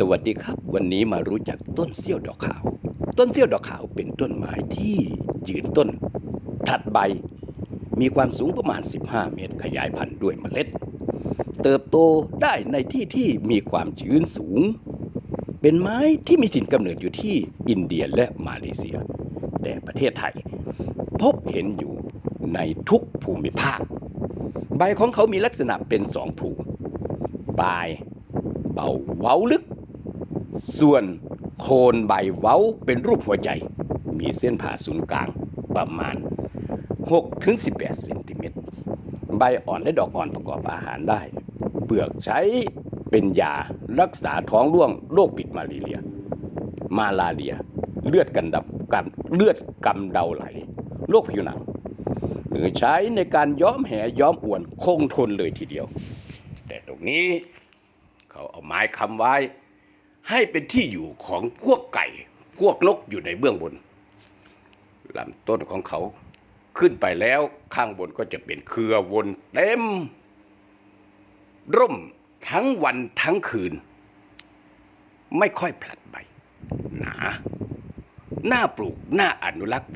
สวัสดีครับ วันนี้มารู้จักต้นเสี้ยวดอกขาว ต้นเสี้ยวดอกขาวเป็นต้นไม้ที่ยืนต้นถัดใบ มีความสูงประมาณ 15 เมตร ขยายพันธุ์ด้วยเมล็ด เติบโตได้ในที่ที่มีความชื้นสูง เป็นไม้ที่มีถิ่นกำเนิดอยู่ที่อินเดียและมาเลเซีย แต่ประเทศไทย พบเห็นอยู่ในทุกภูมิภาค ใบของเขามีลักษณะเป็นสองผูปลายเบาเว้าลึก ส่วนโคนใบเว้าเป็นรูปหัวใจ มีเส้นผ่าศูนย์กลางประมาณ6ถึง18เซนติเมตร ใบอ่อนและดอกอ่อนประกอบอาหารได้ เปลือกใช้เป็นยารักษาท้องร่วงโรคปิดมาลาเรีย มาลาเรีย เลือดกันดับกันเลือดกำเดาไหลโรคผิวหนัง หรือใช้ในการย้อมแหย้อมอวนคงทนเลยทีเดียว แต่ตรงนี้เขาเอาไม้คำไว้ ให้เป็นที่อยู่ของพวกไก่ พวกนกอยู่ในเบื้องบนลำต้นของเขาขึ้นไปแล้วข้างบนก็จะเป็นเครือวนเต็ม ร่มทั้งวันทั้งคืน ไม่ค่อยผลัดใบหนาหน้าปลูกหน้าอนุรักษ์